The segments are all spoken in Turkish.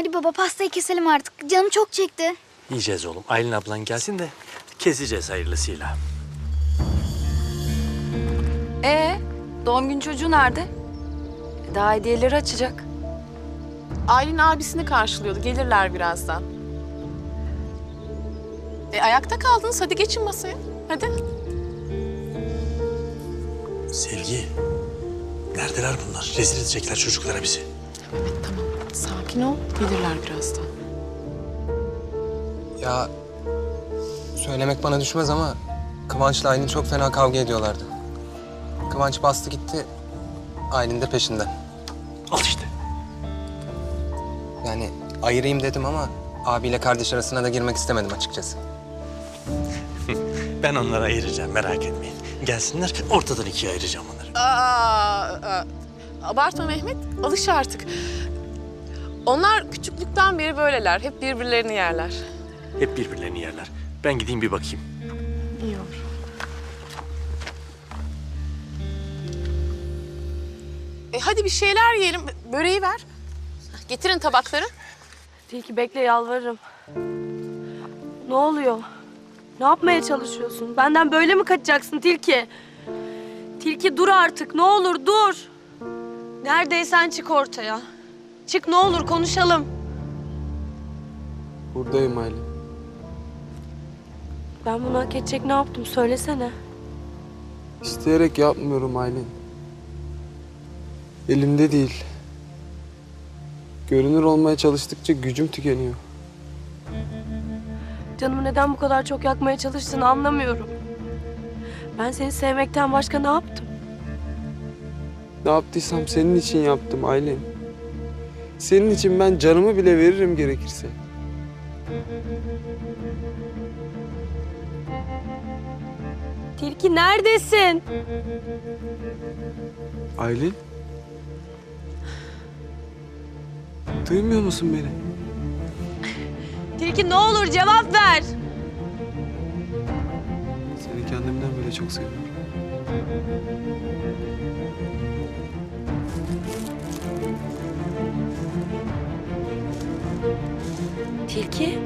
Hadi baba pastayı keselim artık. Canım çok çekti. Yiyeceğiz oğlum. Aylin ablan gelsin de keseceğiz hayırlısıyla. Ee, doğum gün çocuğu nerede? Daha hediyeleri açacak. Aylin abisini karşılıyordu. Gelirler birazdan. E, ayakta kaldınız. Hadi geçin masaya. Hadi. Sevgi. Neredeler bunlar? Rezil edecekler çocuklara bizi. Mehmet tamam. Sakin ol. Gelirler birazdan. Ya söylemek bana düşmez ama Kıvanç'la Aylin çok fena kavga ediyorlardı. Kıvanç bastı gitti, Aylin de peşinden. Al işte. Yani ayırayım dedim ama abiyle kardeş arasına da girmek istemedim açıkçası. Ben onları ayıracağım merak etmeyin. Gelsinler ortadan ikiye ayıracağım onları. Aa, aa, abartma Mehmet. Alış artık. Onlar küçüklükten beri böyleler. Hep birbirlerini yerler. Hep birbirlerini yerler. Ben gideyim bir bakayım. İyi olur. E hadi bir şeyler yiyelim. Böreği ver. Getirin tabakları. Tilki bekle yalvarırım. Ne oluyor? Ne yapmaya çalışıyorsun? Benden böyle mi kaçacaksın Tilki? Tilki dur artık ne olur dur. Neredeysen çık ortaya. Çık ne olur konuşalım. Buradayım Aylin. Ben bunu hak edecek ne yaptım söylesene. İsteyerek yapmıyorum Aylin. Elimde değil. Görünür olmaya çalıştıkça gücüm tükeniyor. Canımı neden bu kadar çok yakmaya çalıştığını anlamıyorum. Ben seni sevmekten başka ne yaptım? Ne yaptıysam senin için yaptım Aylin. Senin için ben canımı bile veririm gerekirse. Tilki neredesin? Aylin? Duymuyor musun beni? Tilki ne olur cevap ver. Seni kendimden bile çok seviyorum. Tilki?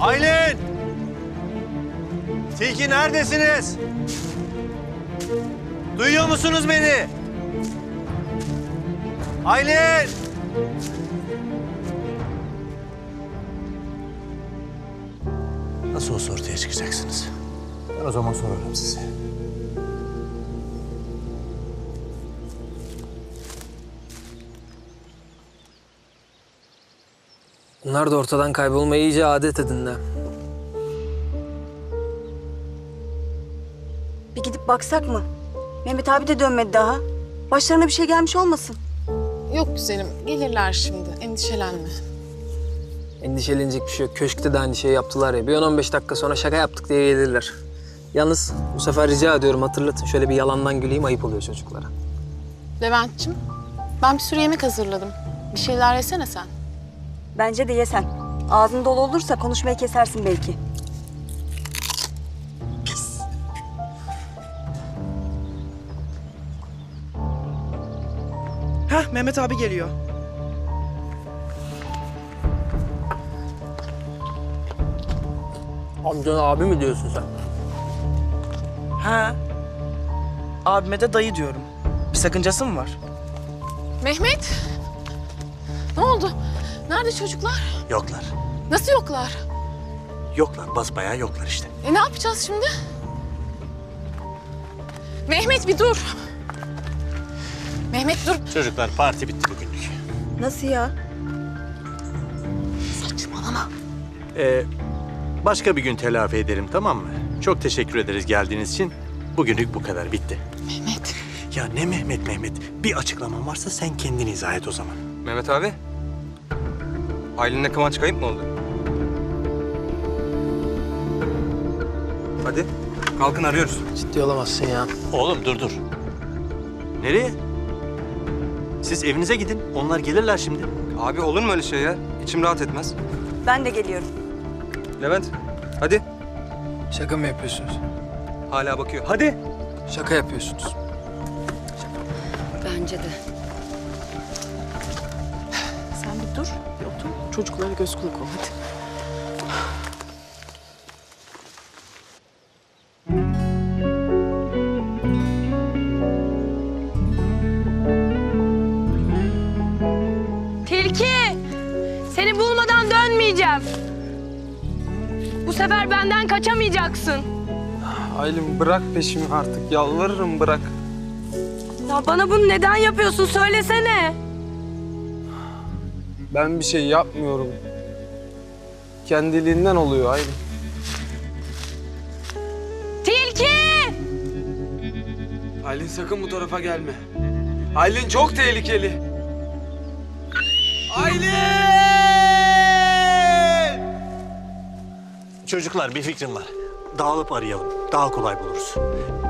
Aylin! Tilki neredesiniz? Duyuyor musunuz beni? Aylin! Nasıl olsa ortaya çıkacaksınız. Ben o zaman sorarım size. Bunlar da ortadan kaybolmayı iyice adet edindi. Bir gidip baksak mı? Mehmet abi de dönmedi daha. Başlarına bir şey gelmiş olmasın. Yok güzelim. Gelirler şimdi. Endişelenme. Endişelenecek bir şey yok. Köşkte de aynı şeyi yaptılar ya. Bir 10-15 dakika sonra şaka yaptık diye gelirler. Yalnız bu sefer rica ediyorum hatırlatın. Şöyle bir yalandan güleyim ayıp oluyor çocuklara. Levent'ciğim, ben bir sürü yemek hazırladım. Bir şeyler yesene sen. Bence de yesen. Ağzın dolu olursa konuşmayı kesersin belki. Heh Mehmet abi geliyor. Amcana abi mi diyorsun sen? Ha. Abime de dayı diyorum. Bir sakıncası mı var? Mehmet! Nerede çocuklar? Yoklar. Nasıl yoklar? Yoklar. Basbayağı yoklar işte. E ne yapacağız şimdi? Mehmet bir dur. Mehmet dur. Çocuklar parti bitti bugünlük. Nasıl ya? Saçmalama. Ee, başka bir gün telafi ederim tamam mı? Çok teşekkür ederiz geldiğiniz için. Bugünlük bu kadar bitti. Mehmet. Ya ne Mehmet Mehmet? Bir açıklaman varsa sen kendin izah et o zaman. Mehmet abi, Aylin'le Kıvanç kayıp mı oldu? Hadi, kalkın arıyoruz. Ciddi olamazsın ya. Oğlum dur dur. Nereye? Siz evinize gidin. Onlar gelirler şimdi. Abi olur mu öyle şey ya? İçim rahat etmez. Ben de geliyorum. Levent, hadi. Şaka mı yapıyorsunuz? Hala bakıyor. Hadi. Şaka yapıyorsunuz. Bence de. Sen bir dur. Çocuklara göz kulak ol hadi. Tilki! Seni bulmadan dönmeyeceğim. Bu sefer benden kaçamayacaksın. Aylin bırak peşimi artık. Yalvarırım bırak. Ya bana bunu neden yapıyorsun söylesene. Ben bir şey yapmıyorum. Kendiliğinden oluyor Aylin. Tilki! Aylin sakın bu tarafa gelme. Aylin çok tehlikeli. Aylin! Çocuklar bir fikrim var. Dağılıp arayalım. Daha kolay buluruz.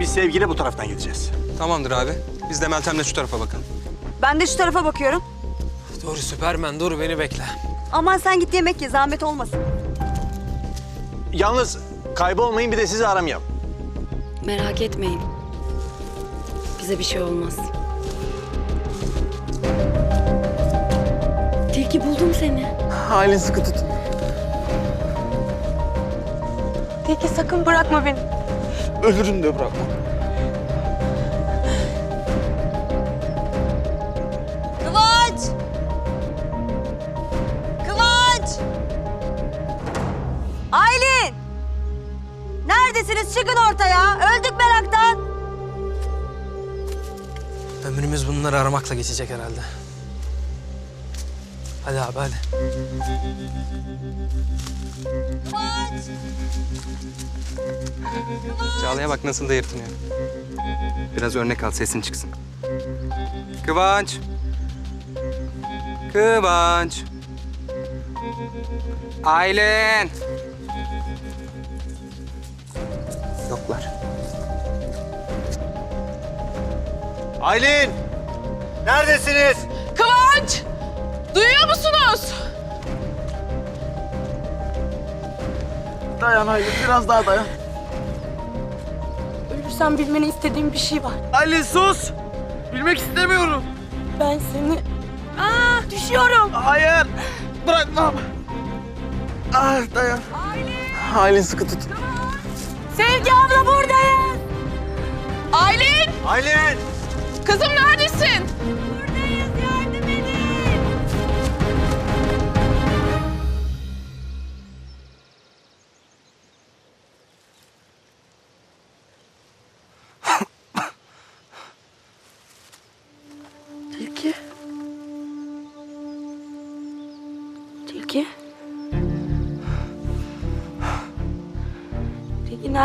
Biz sevgili bu taraftan gideceğiz. Tamamdır abi. Biz de Meltem'le şu tarafa bakalım. Ben de şu tarafa bakıyorum. Dur Süpermen dur beni bekle. Aman sen git yemek ye zahmet olmasın. Yalnız kaybolmayın bir de sizi aramayalım. Merak etmeyin. Bize bir şey olmaz. Tilki buldum seni. Aylin sıkı tutun. Tilki sakın bırakma beni. Ölürüm de bırakma. Çıkın ortaya. Öldük meraktan. Ömrümüz bunları aramakla geçecek herhalde. Hadi abi hadi. Kıvanç! Çağla'ya bak nasıl da yırtınıyor. Biraz örnek al sesin çıksın. Kıvanç. Kıvanç. Aylin. Yoklar. Aylin! Neredesiniz? Kıvanç! Duyuyor musunuz? Dayan Aylin biraz daha dayan. Ölürsem bilmeni istediğim bir şey var. Aylin sus! Bilmek istemiyorum. Ben seni... Aa, düşüyorum. Hayır! Bırakmam. Ah dayan. Aylin sıkı tut. Sevgi abla buradayız. Aylin! Aylin! Kızım neredesin?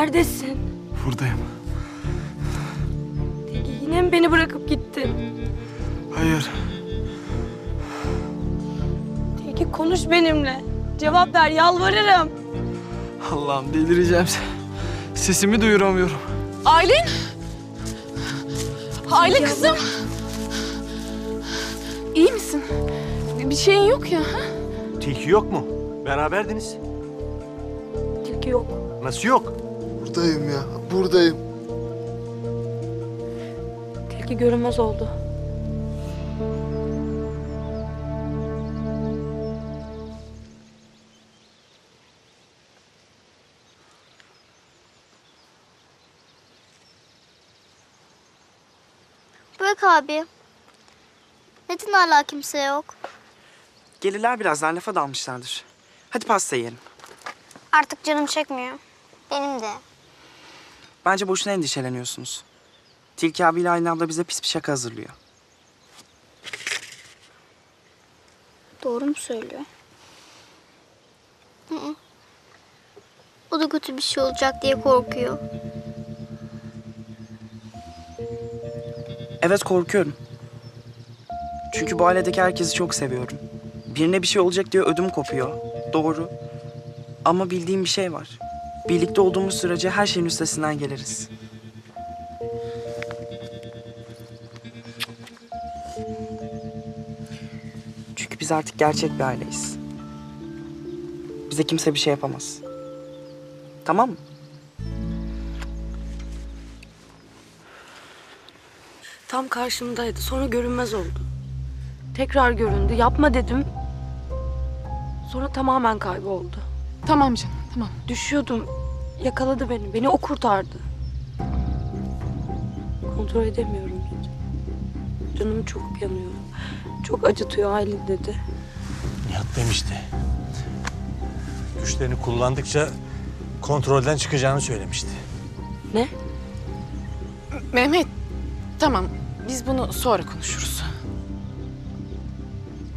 Neredesin? Buradayım. Tilki yine mi beni bırakıp gittin? Hayır. Tilki konuş benimle. Cevap ver yalvarırım. Allah'ım delireceğim. Sesimi duyuramıyorum. Aylin! Aylin kızım! İyi misin? Bir şeyin yok ya. Ha? Tilki yok mu? Beraberdiniz. Tilki yok. Nasıl yok? Buradayım ya. Buradayım. Tilki görünmez oldu. Bırak abi. Neden hala kimse yok? Gelirler birazdan lafa dalmışlardır. Hadi pasta yiyelim. Artık canım çekmiyor. Benim de. Bence boşuna endişeleniyorsunuz. Tilki abiyle Aylin abla bize pis bir şaka hazırlıyor. Doğru mu söylüyor? Hı hı. O da kötü bir şey olacak diye korkuyor. Evet korkuyorum. Çünkü bu ailedeki herkesi çok seviyorum. Birine bir şey olacak diye ödüm kopuyor. Doğru. Ama bildiğim bir şey var. Birlikte olduğumuz sürece her şeyin üstesinden geliriz. Çünkü biz artık gerçek bir aileyiz. Bize kimse bir şey yapamaz. Tamam mı? Tam karşımdaydı. Sonra görünmez oldu. Tekrar göründü. Yapma dedim. Sonra tamamen kayboldu. Tamam canım, tamam. Düşüyordum. Yakaladı beni. Beni o kurtardı. Kontrol edemiyorum hiç. Canım çok yanıyor. Çok acıtıyor Aylin dedi. Nihat demişti. Güçlerini kullandıkça kontrolden çıkacağını söylemişti. Ne? Mehmet, tamam. Biz bunu sonra konuşuruz.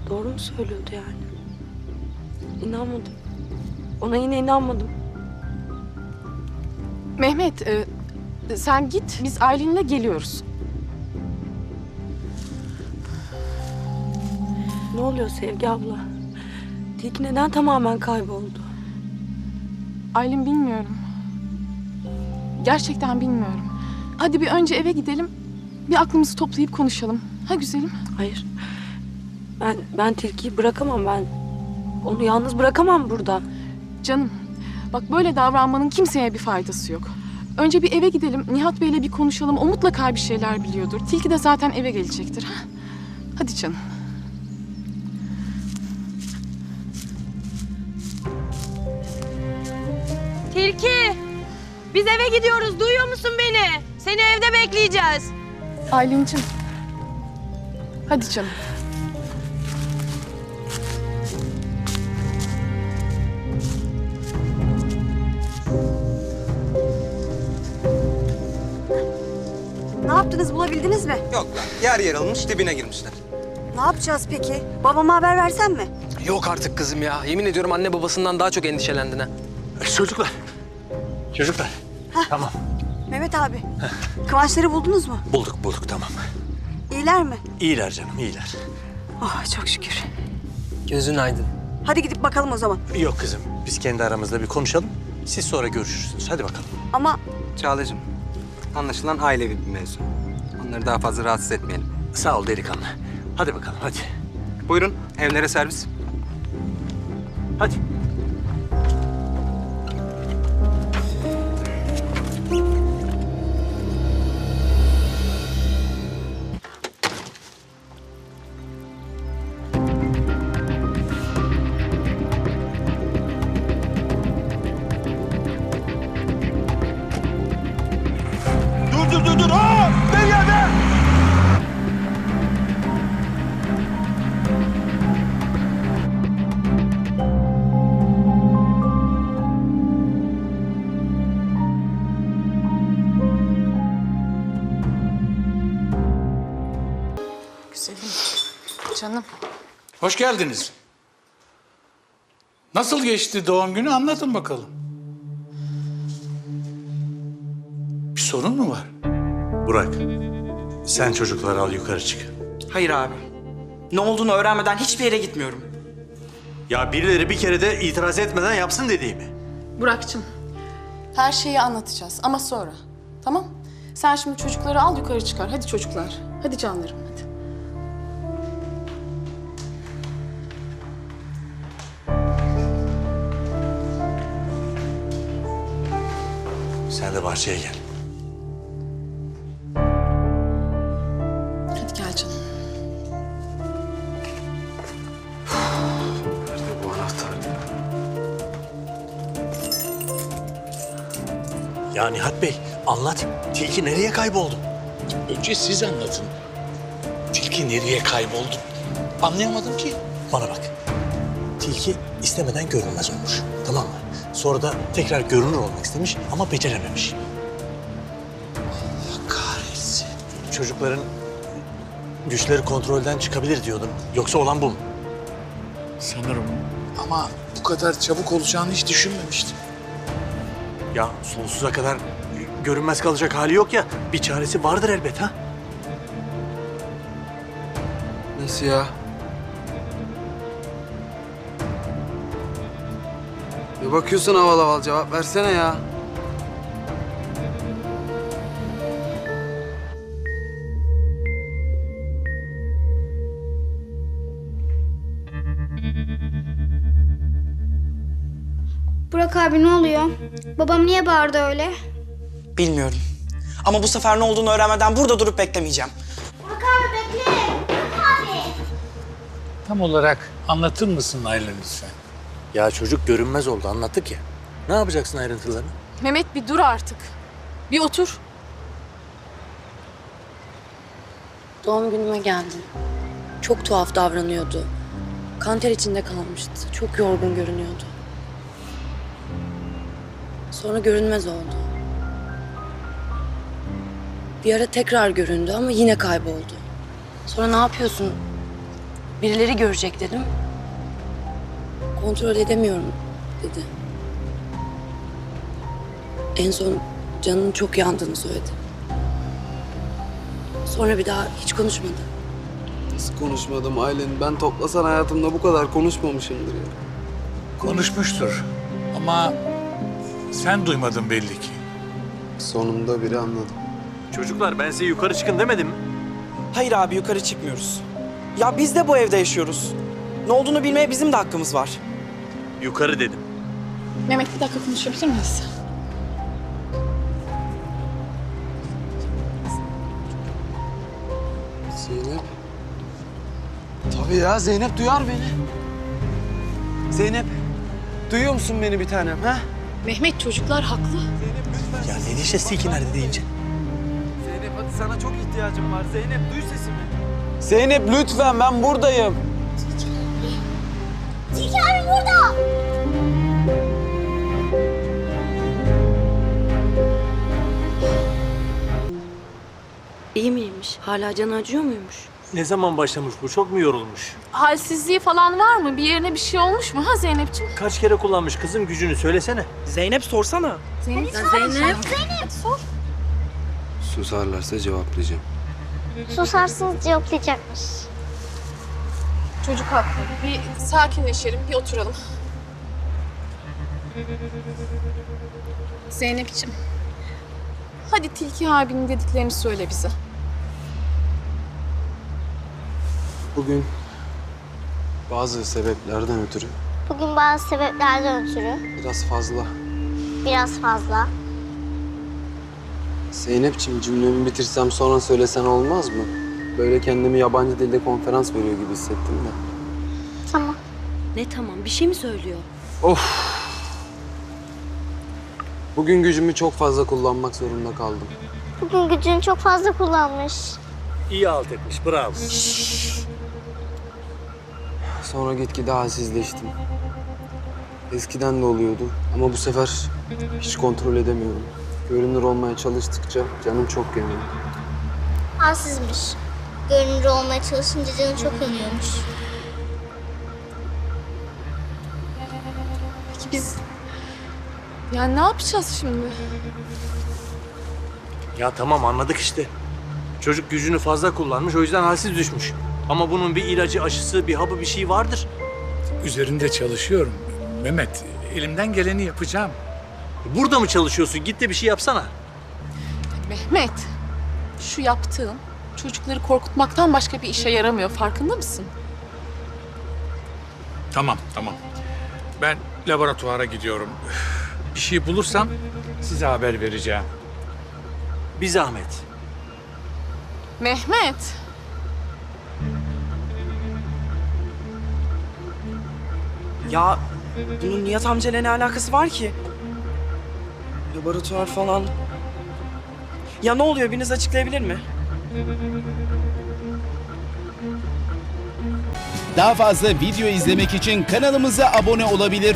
Doğru mu söylüyordu yani? İnanmadım. Ona yine inanmadım. Mehmet, e, sen git. Biz Aylin'le geliyoruz. Ne oluyor Sevgi abla? Tilki neden tamamen kayboldu? Aylin bilmiyorum. Gerçekten bilmiyorum. Hadi bir önce eve gidelim. Bir aklımızı toplayıp konuşalım. Ha güzelim? Hayır. Ben ben tilkiyi bırakamam ben. Onu yalnız bırakamam burada. Canım, bak böyle davranmanın kimseye bir faydası yok. Önce bir eve gidelim. Nihat Bey'le bir konuşalım. O mutlaka bir şeyler biliyordur. Tilki de zaten eve gelecektir. Ha? Hadi canım. Tilki! Biz eve gidiyoruz. Duyuyor musun beni? Seni evde bekleyeceğiz. Aylin'cim. Hadi canım. Bulabildiniz mi? Yok lan yer yer almış dibine girmişler. Ne yapacağız peki? Babama haber versen mi? Yok artık kızım ya. Yemin ediyorum anne babasından daha çok endişelendin ha. Çocuklar. Çocuklar. Tamam. Mehmet abi. Kıvançları buldunuz mu? Bulduk bulduk tamam. İyiler mi? İyiler canım iyiler. Oh çok şükür. Gözün aydın. Hadi gidip bakalım o zaman. Yok kızım biz kendi aramızda bir konuşalım. Siz sonra görüşürsünüz. Hadi bakalım. Ama Çağla'cığım anlaşılan ailevi bir mevzu. Onları daha fazla rahatsız etmeyelim. Sağ ol delikanlı. Hadi bakalım hadi. Buyurun evlere servis. Hadi. Canım. Hoş geldiniz. Nasıl geçti doğum günü anlatın bakalım. Bir sorun mu var? Burak. Sen çocukları al yukarı çık. Hayır abi. Ne olduğunu öğrenmeden hiçbir yere gitmiyorum. Ya birileri bir kere de itiraz etmeden yapsın dediğimi. Burak'cığım. Her şeyi anlatacağız ama sonra. Tamam? Sen şimdi çocukları al yukarı çıkar. Hadi çocuklar. Hadi canlarım hadi. Sen de bahçeye gel. Hadi gel canım. Nerede bu anahtar ya? Ya Nihat Bey anlat. Tilki nereye kayboldu? Önce siz anlatın. Tilki nereye kayboldu? Anlayamadım ki. Bana bak. Tilki istemeden görünmez olmuş. Tamam mı? Sonra da tekrar görünür olmak istemiş ama becerememiş. Kahretsin. Çocukların güçleri kontrolden çıkabilir diyordum. Yoksa olan bu mu? Sanırım. Ama bu kadar çabuk olacağını hiç düşünmemiştim. Ya sonsuza kadar görünmez kalacak hali yok ya. Bir çaresi vardır elbet ha. Nasıl ya? bakıyorsun havalı havalı cevap versene ya. Burak abi ne oluyor? Babam niye bağırdı öyle? Bilmiyorum. Ama bu sefer ne olduğunu öğrenmeden burada durup beklemeyeceğim. Burak abi bekle. Burak abi. Tam olarak anlatır mısın Ayla lütfen? Ya çocuk görünmez oldu anlattık ya. Ne yapacaksın ayrıntılarını? Mehmet bir dur artık. Bir otur. Doğum günüme geldi. Çok tuhaf davranıyordu. Kanter içinde kalmıştı. Çok yorgun görünüyordu. Sonra görünmez oldu. Bir ara tekrar göründü ama yine kayboldu. Sonra ne yapıyorsun? Birileri görecek dedim. Kontrol edemiyorum dedi. En son canının çok yandığını söyledi. Sonra bir daha hiç konuşmadı. Nasıl konuşmadım Aylin? Ben toplasan hayatımda bu kadar konuşmamışımdır ya. Konuşmuştur ama sen duymadın belli ki. Sonunda biri anladı. Çocuklar ben size yukarı çıkın demedim mi? Hayır abi yukarı çıkmıyoruz. Ya biz de bu evde yaşıyoruz. Ne olduğunu bilmeye bizim de hakkımız var. Yukarı dedim. Mehmet bir dakika konuşabilir miyiz? Zeynep. Tabii ya Zeynep duyar beni. Zeynep. Duyuyor musun beni bir tanem ha? Mehmet çocuklar haklı. Ya ne diyeceğiz Tilki nerede deyince? Zeynep hadi sana çok ihtiyacım var. Zeynep duy sesimi. Zeynep lütfen ben buradayım. İyi miymiş? Hala canı acıyor muymuş? Ne zaman başlamış bu? Çok mu yorulmuş? Halsizliği falan var mı? Bir yerine bir şey olmuş mu ha Zeynep'ciğim? Kaç kere kullanmış kızım gücünü söylesene. Zeynep sorsana. Zeynep. Ya Zeynep. Susarlarsa cevaplayacağım. Susarsınız cevaplayacakmış. Çocuk haklı. Bir sakinleşelim, bir oturalım. Zeynep'ciğim. Hadi Tilki abinin dediklerini söyle bize. Bugün bazı sebeplerden ötürü Bugün bazı sebeplerden ötürü biraz fazla. biraz fazla. Zeynep'ciğim cümlemi bitirsem sonra söylesen olmaz mı? Böyle kendimi yabancı dilde konferans veriyor gibi hissettim de. Tamam. Ne tamam? Bir şey mi söylüyor? Bugün gücümü çok fazla kullanmak zorunda kaldım. Bugün gücünü çok fazla kullanmış. İyi alt etmiş bravo. Sonra gitgide halsizleştim. Eskiden de oluyordu ama bu sefer hiç kontrol edemiyorum. Görünür olmaya çalıştıkça canım çok yanıyor. Halsizmiş. Görünür olmaya çalışınca canı çok yanıyormuş. Peki biz... Yani ne yapacağız şimdi? Ya tamam anladık işte. Çocuk gücünü fazla kullanmış o yüzden halsiz düşmüş. Ama bunun bir ilacı, aşısı, bir hapı bir şey vardır. Üzerinde çalışıyorum. Mehmet, elimden geleni yapacağım. Burada mı çalışıyorsun? Git de bir şey yapsana. Mehmet, şu yaptığın çocukları korkutmaktan başka bir işe yaramıyor. Farkında mısın? Tamam, tamam. Ben laboratuvara gidiyorum. Bir şey bulursam size haber vereceğim. Bir zahmet. Mehmet. Ya bunun Nihat amcayla ne alakası var ki? Laboratuvar falan. Ya ne oluyor biriniz açıklayabilir mi? Daha fazla video izlemek için kanalımıza abone olabilir.